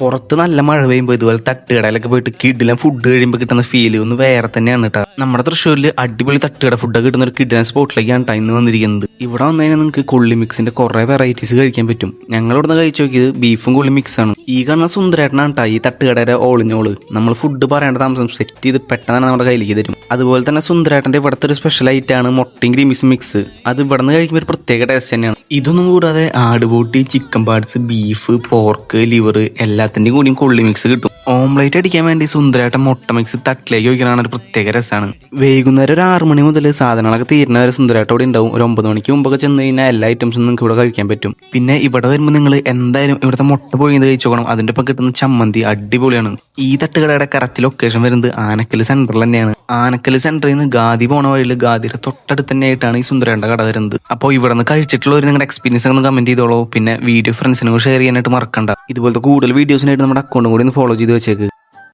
പുറത്ത് നല്ല മഴ പെയ്യുമ്പോൾ ഇതുപോലെ തട്ടുകടയിലൊക്കെ പോയിട്ട് കിഡിലും ഫുഡ് കഴിയുമ്പോൾ കിട്ടുന്ന ഫീൽ ഒന്ന് വേറെ തന്നെയാണ് കേട്ടോ നമ്മുടെ തൃശ്ശൂരിൽ അടിപൊളി തട്ടുകട ഫുഡൊക്കെ കിട്ടുന്ന ഒരു കിഡിലൻ സ്പോട്ടിലേക്കാണ് ടൈം വന്നിരിക്കുന്നത്. ഇവിടെ വന്നു നിങ്ങൾക്ക് കൊള്ളി മിക്സിന്റെ കുറെ വെറൈറ്റീസ് കഴിക്കാൻ പറ്റും. ഞങ്ങൾ ഇവിടുന്ന് കഴിച്ചു നോക്കിയത് ബീഫും കൊള്ളി മിക്സ് ആണ്. ഈ കാണുന്ന സുന്ദരേട്ടനാണ് ഈ തട്ടുകടയുടെ ഓളിഞ്ഞോൾ നമ്മൾ ഫുഡ് പറയേണ്ട താമസം സെറ്റ് ചെയ്ത് പെട്ടെന്ന് തന്നെ നമ്മുടെ കയ്യിലേക്ക് തരും. അതുപോലെ തന്നെ സുന്ദരേട്ടന്റെ ഇവിടുത്തെ ഒരു സ്പെഷ്യൽ ആണ് മുട്ടയും ഗ്രീമിസ് മിക്സ് അത് ഇവിടെ നിന്ന് കഴിക്കുമ്പോൾ ഒരു പ്രത്യേക ടേസ്റ്റ് തന്നെയാണ്. ഇതൊന്നും കൂടാതെ ആടുപൂട്ടി chicken parts beef pork liver എല്ലാത്തിന്റെയും കൂടിയും കൊള്ളി മിക്സ് കിട്ടും. ഓംലേറ്റ് അടിക്കാൻ വേണ്ടി സുന്ദരമായിട്ട് മുട്ട മിക്സ് തട്ടിലേക്ക് ഒഴിക്കണതാണ് ഒരു പ്രത്യേക രസമാണ് വൈകുന്നേരം ഒരു ആറ് മണി മുതൽ സാധനങ്ങളൊക്കെ തീരുന്ന വരെ സുന്ദരമായിട്ട് അവിടെ ഉണ്ടാവും. ഒരു ഒമ്പത് മണിക്ക് മുമ്പൊക്കെ ചെന്ന് കഴിഞ്ഞാൽ എല്ലാ ഐറ്റംസും നിങ്ങൾക്ക് ഇവിടെ കഴിക്കാൻ പറ്റും. പിന്നെ ഇവിടെ വരുമ്പോൾ നിങ്ങൾ എന്തായാലും ഇവിടുത്തെ മുട്ട പോയി കഴിച്ചു പോകണം അതിന്റെ ഒപ്പം കിട്ടുന്ന ചമ്മന്തി അടിപൊളിയാണ്. ഈ തട്ടുകടയുടെ കറക്റ്റ് ലൊക്കേഷൻ വരുന്നത് ആനക്കൽ സെന്ററിൽ തന്നെയാണ്. ആനക്കൽ സെന്ററിൽ നിന്ന് ഗാദി പോണ വഴിയിൽ ഗാദിയുടെ തൊട്ടടുത്ത് തന്നെ ആയിട്ടാണ് ഈ സുന്ദരേണ്ട കട വരുന്നത്. അപ്പോൾ ഇവിടെ നിന്ന് കഴിച്ചിട്ടുള്ള ഒരു നിങ്ങളുടെ എക്സ്പീരിയൻസ് ഒന്ന് കമന്റ് ചെയ്തോളൂ. പിന്നെ വീഡിയോ ഫ്രണ്ട്സിനും ഷെയർ ചെയ്യാനായിട്ട് മറക്കണ്ട. ഇതുപോലത്തെ കൂടുതൽ വീഡിയോസിനായിട്ട് നമ്മുടെ അക്കൗണ്ടും കൂടി ഒന്ന് ഫോളോ ചെയ്ത് വെച്ചേക്ക്.